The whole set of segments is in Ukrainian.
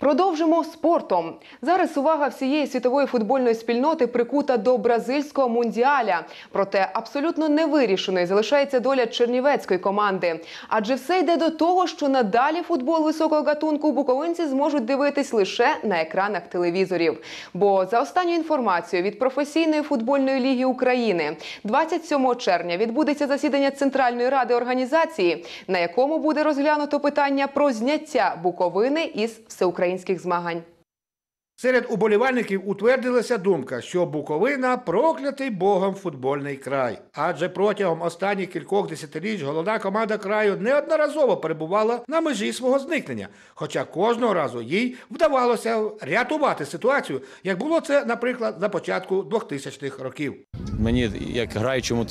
Продовжимо спортом. Зараз увага всієї світової футбольної спільноти прикута до бразильського мундіаля. Проте абсолютно невирішеною залишається доля чернівецької команди. Адже все йде до того, що надалі футбол високого гатунку буковинці зможуть дивитись лише на екранах телевізорів. Бо за останньою інформацією від професійної футбольної ліги України 27 червня відбудеться засідання Центральної ради організації, на якому буде розглянуто питання про зняття Буковини із всеукраїнських змагань. Серед уболівальників утвердилася думка, що Буковина проклятий Богом футбольний край. Адже протягом останніх кількох десятиліть головна команда краю неодноразово перебувала на межі свого зникнення. Хоча кожного разу їй вдавалося рятувати ситуацію, як було це, наприклад, на початку 2000-х років. Мені, як граючому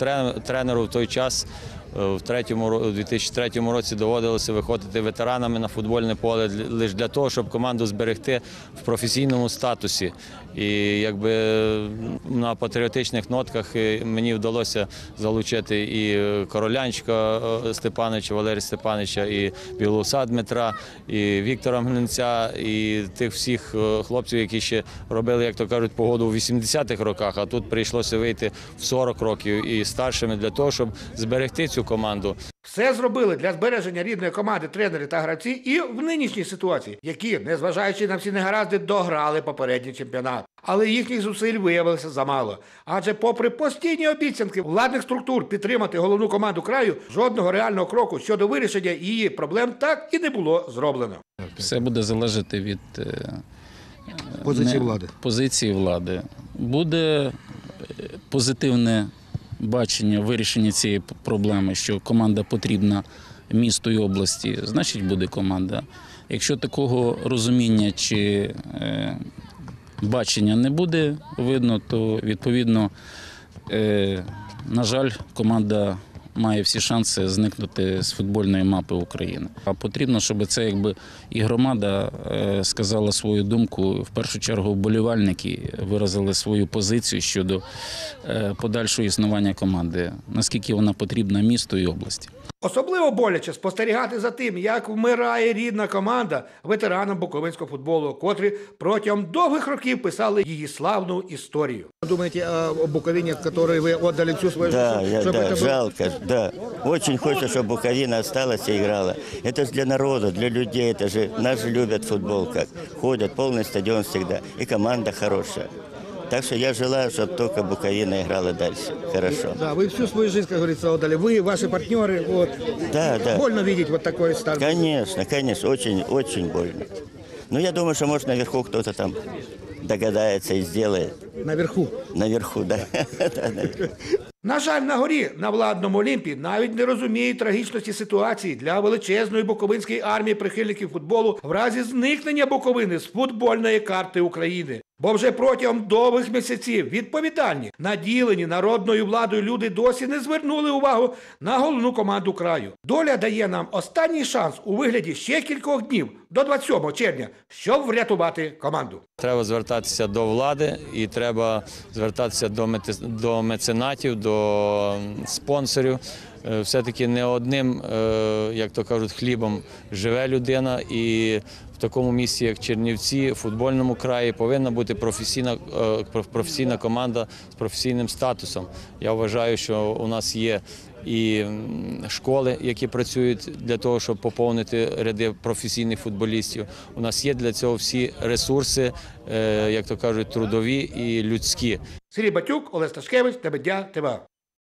тренеру в той час, в ро- у 2003 році доводилося виходити ветеранами на футбольне поле лише для того, щоб команду зберегти в професійному статусі. І якби на патріотичних нотках е, мені вдалося залучити і е, Королянчика е, Степановича, Валерія Степановича, і Білоуса Дмитра, і Віктора Гнильця, і тих всіх е, хлопців, які ще робили, як то кажуть, погоду у 80-х роках, а тут прийшлося вийти в 40 років і старшими для того, щоб зберегти цю команду. Все зробили для збереження рідної команди тренери та гравці і в нинішній ситуації, які, незважаючи на всі негаразди, дограли попередній чемпіонат. Але їхніх зусиль виявилося замало. Адже, попри постійні обіцянки владних структур підтримати головну команду краю, жодного реального кроку щодо вирішення її проблем так і не було зроблено. Все буде залежати від е, Позиції не- влади. Позиції влади. Буде е, позитивне бачення вирішення цієї проблеми, що команда потрібна місту і області, значить буде команда. Якщо такого розуміння чи е, бачення не буде видно, то відповідно, е, на жаль, команда має всі шанси зникнути з футбольної мапи України. А потрібно, щоб це якби і громада е, сказала свою думку. В першу чергу вболівальники виразили свою позицію щодо е, подальшого існування команди, наскільки вона потрібна місту і області. Особливо боляче спостерігати за тим, як вмирає рідна команда ветеранам буковинського футболу, котрі протягом довгих років писали її славну історію. Думаете о Буковине, которой вы отдали всю свою Да, жизнь, я, чтобы да, это было? жалко, да. Очень хочется, чтобы Буковина осталась и играла. Это же для народа, для людей, это же, нас же любят футбол, как ходят, полный стадион всегда, и команда хорошая. Так что я желаю, чтобы только Буковина играла дальше. Хорошо. Да, вы всю свою жизнь, как говорится, отдали. Вы, ваши партнеры, вот. Да, да. Больно видеть вот такой старт. Конечно, конечно, очень, очень больно. Но я думаю, что может наверху кто-то там догадается и сделает. Наверху. Наверху, да. На жаль, на горі на владному Олімпі навіть не розуміють трагічності ситуації для величезної буковинської армії прихильників футболу в разі зникнення Буковини з футбольної карти України. Бо вже протягом довгих місяців відповідальні, наділені народною владою люди досі не звернули увагу на головну команду краю. Доля дає нам останній шанс у вигляді ще кількох днів до 27 червня, щоб врятувати команду. Треба звертатися до влади і треба звертатися до, меценатів, до спонсорів. Е, Все-таки не одним, е, як то кажуть, хлібом живе людина, і в такому місці, як Чернівці, в футбольному краї, повинна бути професійна, е, професійна команда з професійним статусом. Я вважаю, що у нас є і школи, які працюють для того, щоб поповнити ряди професійних футболістів. У нас є для цього всі ресурси, е, як то кажуть, трудові і людські. Сергій Батюк, Олег Сташкевич, Тебедя, ТВА.